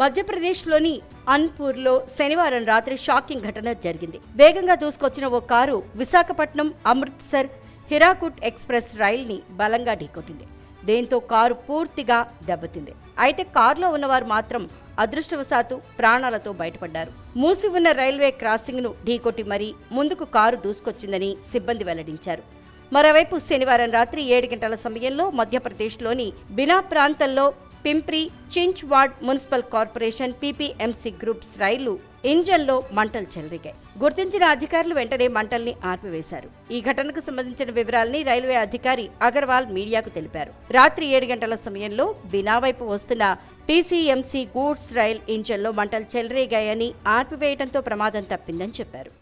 మధ్యప్రదేశ్లోని అన్పూర్లో శనివారం రాత్రి షాకింగ్ ఘటన జరిగింది. వేగంగా దూసుకొచ్చిన ఓ కారు విశాఖపట్నం అమృత్సర్ హిరాకుట్ ఎక్స్ప్రెస్ రైల్ని బలంగా ఢీకొట్టింది. దీంతో కారు పూర్తిగా దెబ్బతింది. అయితే కారులో ఉన్నవారు మాత్రం అదృష్టవశాత్తు ప్రాణాలతో బయటపడ్డారు. మూసి ఉన్న రైల్వే క్రాసింగ్ను ఢీకొట్టి మరీ ముందుకు కారు దూసుకొచ్చిందని సిబ్బంది వెల్లడించారు. మరోవైపు శనివారం రాత్రి ఏడు గంటల సమయంలో మధ్యప్రదేశ్లోని బినా ప్రాంతంలో Pimpri Chinchwad municipal corporation PPMC groups రైలు ఇంజన్లో మంటలు చెలరిగాయి. గుర్తించిన అధికారులు వెంటనే మంటల్ని ఆర్పివేశారు. ఈ ఘటనకు సంబంధించిన వివరాల్ని రైల్వే అధికారి అగర్వాల్ మీడియాకు తెలిపారు. రాత్రి ఏడు గంటల సమయంలో బినా వైపు వస్తున్న పీసీఎంసీ గూడ్స్ రైల్ ఇంజన్లో మంటలు చెలరేగాయని ఆర్పివేయడంతో ప్రమాదం తప్పిందని చెప్పారు.